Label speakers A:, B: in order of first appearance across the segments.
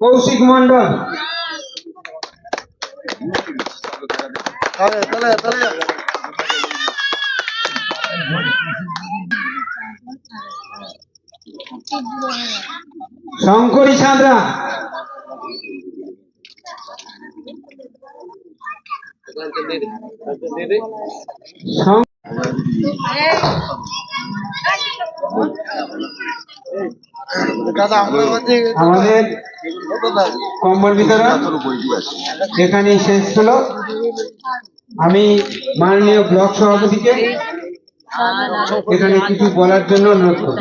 A: কৌশিক মন্ডল শঙ্করী শং- আমাদের কম্বল বিতরণ এখানেই শেষ হলো আমি মাননীয় ব্লক সভাপতিকে এখানে কিছু বলার জন্য অনুরোধ করব।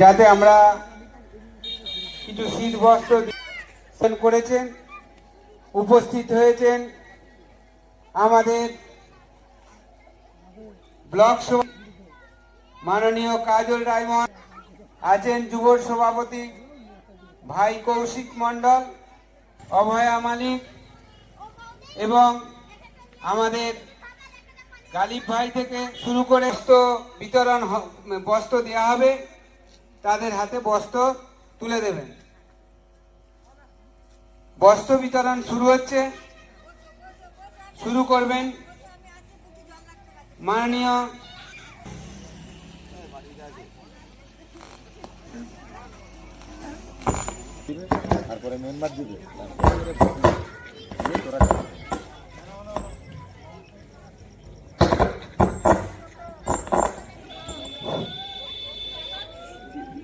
A: যাতে আমরা কিছু শীত বস্ত্র করেছেন, উপস্থিত হয়েছেন আমাদের ব্লক মাননীয় কাজল রায়মন আছেন যুব সভাপতি ভাই কৌশিক মণ্ডল, অভয়া মালিক এবং আমাদের গালিব ভাই থেকে শুরু করে বস্ত্র বিতরণ বস্ত্র দেওয়া হবে। তাদের হাতে বস্ত্র তুলে দেবেন। বস্ত্র বিতরণ শুরু হচ্ছে। শুরু করবেন। মাননীয়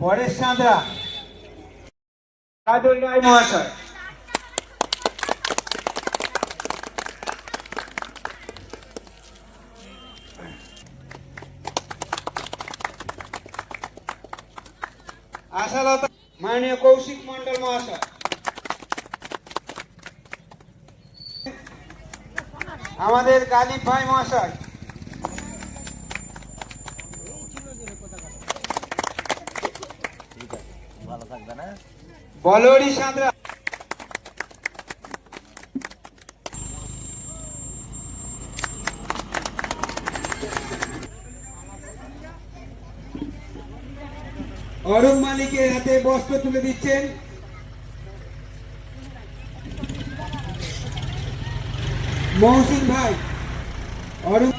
A: পরেশ চাঁদরা। কাজল রায় মহাশয় মাননীয় কৌশিক মন্ডল মহাশয়। আমাদের গালিব ভাই মহাশয়। বলরি অরুণ মালিকের হাতে বস্ত্র তুলে দিচ্ছেন। মহসিন ভাই অরুণ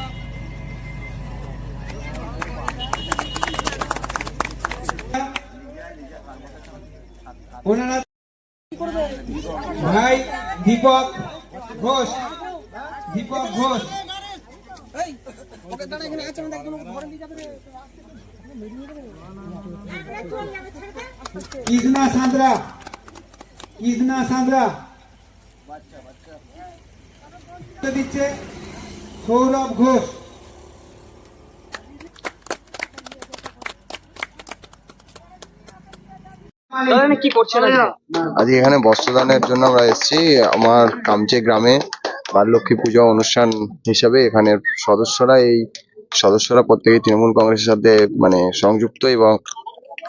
A: ভাই দীপক ঘোষ দীপক ঘোষ। কৃষ্ণা সাঁতরা কৃষ্ণা সাঁতরা। দিচ্ছে সৌরভ ঘোষ।
B: কি করছেন
C: আজকে এখানে বস্ত্রদানের জন্য আমরা এসেছি। আমার কামচে গ্রামে বারলক্ষ্মী পূজা অনুষ্ঠান হিসাবে এখানের সদস্যরা এই সদস্যরা প্রত্যেকেই তৃণমূল কংগ্রেসের সাথে মানে সংযুক্ত এবং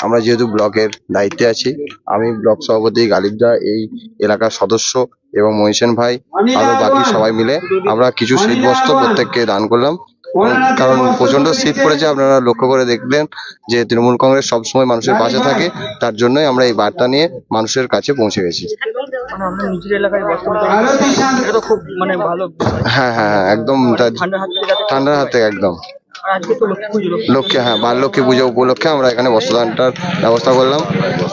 C: আমরা যেহেতু ব্লকের দায়িত্বে আছি, আমি ব্লক সভাপতি গালিবদা এই এলাকার সদস্য এবং মহিষেন ভাই, আরও বাকি সবাই মিলে আমরা কিছু শীত বস্ত্র প্রত্যেককে দান করলাম। কারণ প্রচণ্ড শীত পড়েছে আপনারা লক্ষ্য করে দেখলেন যে তৃণমূল কংগ্রেস সবসময় মানুষের পাশে থাকে তার জন্যই আমরা এই বার্তা নিয়ে মানুষের কাছে পৌঁছে গেছি।
B: মানে মানে।
C: হ্যাঁ হ্যাঁ হ্যাঁ, একদম
B: ঠান্ডার হাত থেকে যাতে
C: ঠান্ডার হাত থেকে একদম।
B: আর আজকে তো লক্ষ্মী পুজো।
C: হ্যাঁ বারলক্ষ্মী পুজো উপলক্ষে আমরা এখানে বস্ত্রদানটার ব্যবস্থা করলাম।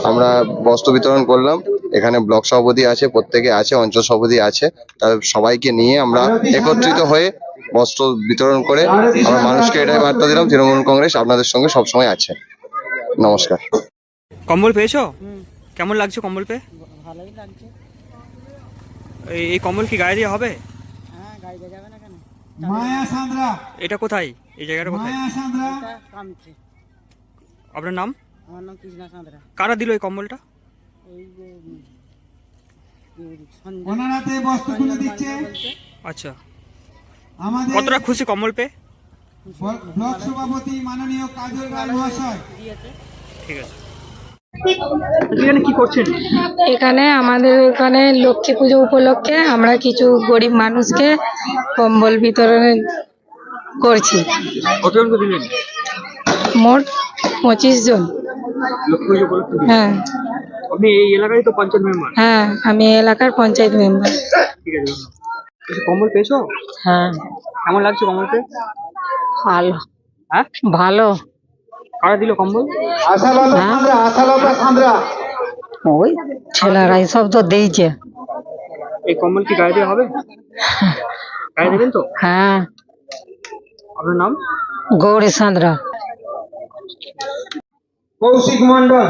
C: আমরা বস্ত্র বিতরণ করলাম। এখানে ব্লক সভাপতি আছে প্রত্যেকে আছে অঞ্চল সভাপতি আছে। তাদের সবাইকে নিয়ে আমরা একত্রিত হয়ে বস্ত্র বিতরণ করে আমরা মানুষকে এটাই বার্তা দিলাম তৃণমূল কংগ্রেস আপনাদের সঙ্গে সবসময় আছে। নমস্কার।
D: কম্বল পেয়েছ? কেমন লাগছে কম্বল পেয়ে?
E: ভালোই লাগছে।
D: এই এই কম্বল কি গায়ে দিয়ে হবে?
E: হ্যাঁ গাড়ি যাবে না কেন?
A: মায়া সাঁতরা
D: এটা কোথায়? এই জায়গাটা কোথায়?
A: মায়া
E: কামছে।
D: আপনার নাম?
E: আমার নাম কৃষ্ণা সাঁতরা
D: কারা দিল এই কম্বলটা?
E: এই যে উম, কি বলি, সঞ্জয়।
A: ওনার হাতে বস্ত্র তুলে দিচ্ছে।
D: আচ্ছা। কতটা খুশি কম্বল পেয়ে
A: ব্লক সভাপতি মাননীয় কাজল রায় মহাশয়।
D: ঠিক আছে।
B: এখানে কি করছেন?
F: এখানে আমাদের এখানে লক্ষ্মী পুজো উপলক্ষে আমরা কিছু গরিব মানুষকে কম্বল বিতরণ করছি।
B: কতজনকে দিলেন?
F: মোট পঁচিশ জন। হ্যাঁ।
B: আপনি এই এলাকারই তো পঞ্চায়েত মেম্বার?
F: হ্যাঁ আমি এলাকার পঞ্চায়েত মেম্বার।
B: ঠিক আছে ধন্যবাদ। কিছু কম্বল পেয়েছ?
F: হ্যাঁ।
B: কেমন লাগছে কম্বল পেয়ে
F: ভালো।
B: হ্যাঁ?
F: ভালো।
B: কারা দিল কম্বল?
A: Sandra Sandra.
F: ওই ছেলেরাই সব তো দিয়েছে।
B: এই কম্বল কি গায়ে দেওয়া হবে? গায়ে দেবেন তো?
F: হ্যাঁ।
B: আপনার নাম?
F: গৌরী সাঁতরা
A: কৌশিক মন্ডল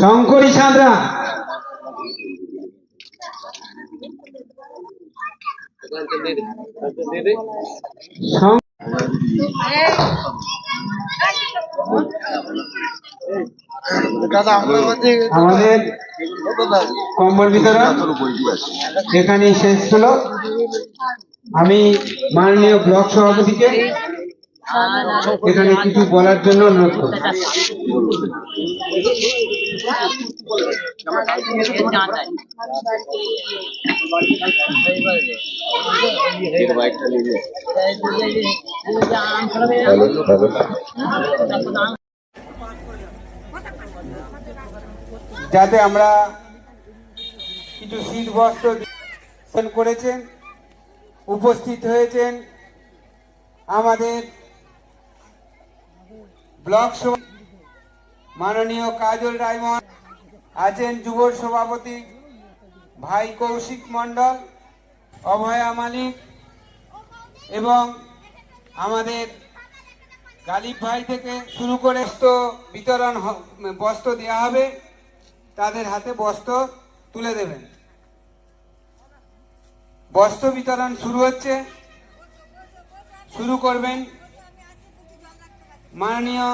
A: শঙ্করী সাঁতরা। আমাদের কম্বল বিতরণ এখানেই শেষ হলো। আমি মাননীয় ব্লক সভাপতিকে এখানে কিছু বলার জন্য অনুরোধ যাতে আমরা কিছু শীত বস্ত্র করেছেন উপস্থিত হয়েছেন আমাদের ব্লক মাননীয় কাজল রায়মন আছেন যুব সভাপতি ভাই কৌশিক মণ্ডল, অভয়া মালিক এবং আমাদের গালিব ভাই থেকে শুরু করে বস্ত্র বিতরণ বস্ত্র দেওয়া হবে। তাদের হাতে বস্ত্র তুলে দেবেন। বস্ত্র বিতরণ শুরু হচ্ছে। শুরু করবেন মাননীয়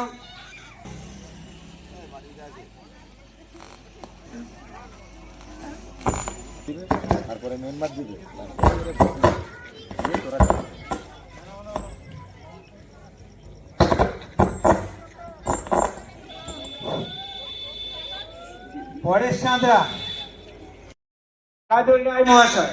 A: তারপরে মেম্বার পরেশ চাঁদরা। রায় মহাশয়।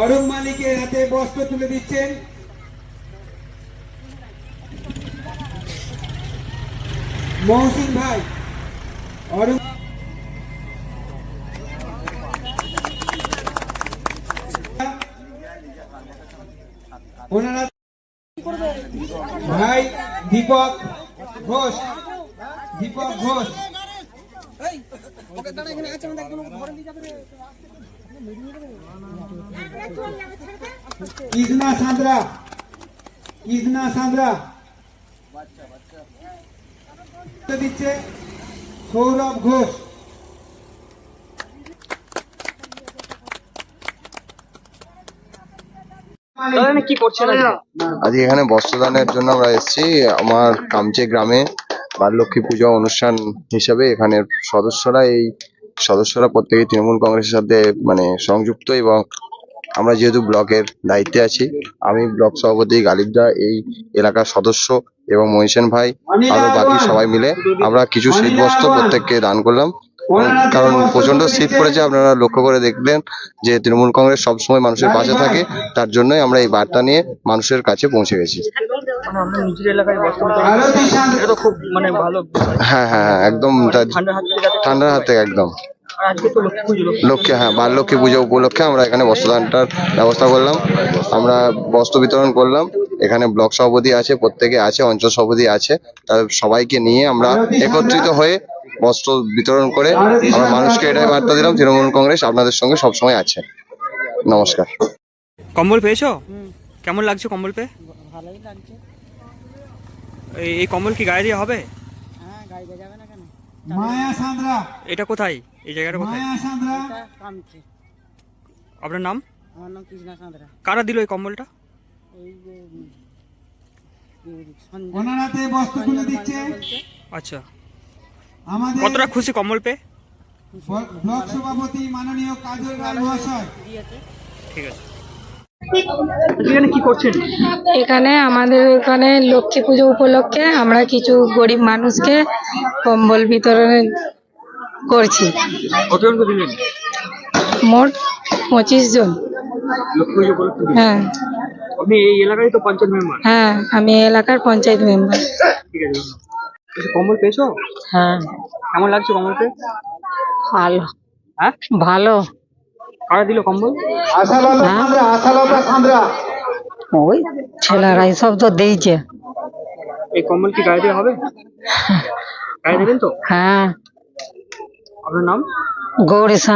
A: অরুণ মালিকের হাতে বস্ত্র তুলে দিচ্ছেন। মহসিন ভাই অরুণ ভাই দীপক ঘোষ দীপক ঘোষ। কৃষ্ণা সাঁতরা কৃষ্ণা সাঁতরা দিচ্ছে সৌরভ ঘোষ।
B: আজকে
C: এখানে বস্ত্রদানের জন্য আমরা এসেছি আমার কামচে গ্রামে। বাললক্ষ্মী পূজা অনুষ্ঠান হিসাবে এখানের সদস্যরা এই, সদস্যরা প্রত্যেকে তৃণমূল কংগ্রেসের সাথে মানে সংযুক্ত এবং আমরা যেহেতু ব্লকের দায়িত্বে আছি, আমি ব্লক সভাপতি গালিবদা এই এলাকার সদস্য এবং মহিষেন ভাই, আরও বাকি সবাই মিলে আমরা কিছু শীত বস্ত্র প্রত্যেককে দান করলাম। কারণ প্রচণ্ড শীত পড়েছে আপনারা লক্ষ্য করে দেখলেন যে তৃণমূল কংগ্রেস সবসময় মানুষের পাশে থাকে তার জন্যই আমরা এই বার্তা নিয়ে মানুষের কাছে পৌঁছে গেছি।
B: মানে মানে।
C: হ্যাঁ হ্যাঁ হ্যাঁ, একদম
B: ঠান্ডার হাত থেকে যাতে
C: ঠান্ডার হাত থেকে একদম।
B: লক্ষ্মী
C: হ্যাঁ বার লক্ষ্মী পুজো উপলক্ষে আমরা এখানে বস্ত্রদানটার ব্যবস্থা করলাম। আমরা বস্ত্র বিতরণ করলাম। এখানে ব্লক সভাপতি আছে প্রত্যেকে আছে অঞ্চল সভাপতি আছে। তাদের সবাইকে নিয়ে আমরা একত্রিত হয়ে বস্ত্র বিতরণ করে আমরা মানুষকে এটাই বার্তা দিলাম তৃণমূল কংগ্রেস আপনাদের সঙ্গে সবসময় আছে। নমস্কার।
D: কম্বল পেয়েছ? কেমন লাগছে কম্বল পেয়ে?
E: ভালোই লাগছে।
D: এই- এই কম্বল কি গায়ে দিয়ে হবে?
E: হ্যাঁ গাড়ি যাবে না কেন?
A: মায়া সান্দ্রা।
D: এটা কোথায়? এই জায়গাটা কোথায়?
A: মায়া সান্দ্রা।
D: আপনার নাম?
E: আমার নাম কৃষ্ণা সাঁতরা
D: কারা দিল এই কম্বলটা?
E: এই যে
A: ওনারাতে বস্ত্র তুলে দিচ্ছে।
D: আচ্ছা। কতটা খুশি কম্বল পেয়ে
A: ব- ব্লক সভাপতি মাননীয় কাজল রায় মহাশয়।
D: ঠিক আছে।
B: এখানে কি করছেন?
F: এখানে আমাদের এখানে লক্ষ্মী পুজো উপলক্ষে আমরা কিছু গরিব মানুষকে কম্বল বিতরণ করছি।
B: কতজনকে দিলেন?
F: মোট পঁচিশ জন। হ্যাঁ।
B: আপনি এই এলাকায় তো পঞ্চায়েত মেম্বার।
F: হ্যাঁ আমি এলাকার পঞ্চায়েত মেম্বার।
B: ঠিক আছে আচ্ছা, কম্বল পেয়েছ?
F: হ্যাঁ।
B: কেমন লাগছে কম্বল পেয়ে
F: ভালো।
B: হ্যাঁ?
F: ভালো।
B: কারা দিল কম্বল?
A: সান্দ্রা
F: ওই ছেলেরা সব তো দিয়েছে।
B: এই কম্বল কি গায়ে দেওয়া হবে? গায়ে দেবেন তো?
F: হ্যাঁ।
B: আপনার নাম?
F: গৌরী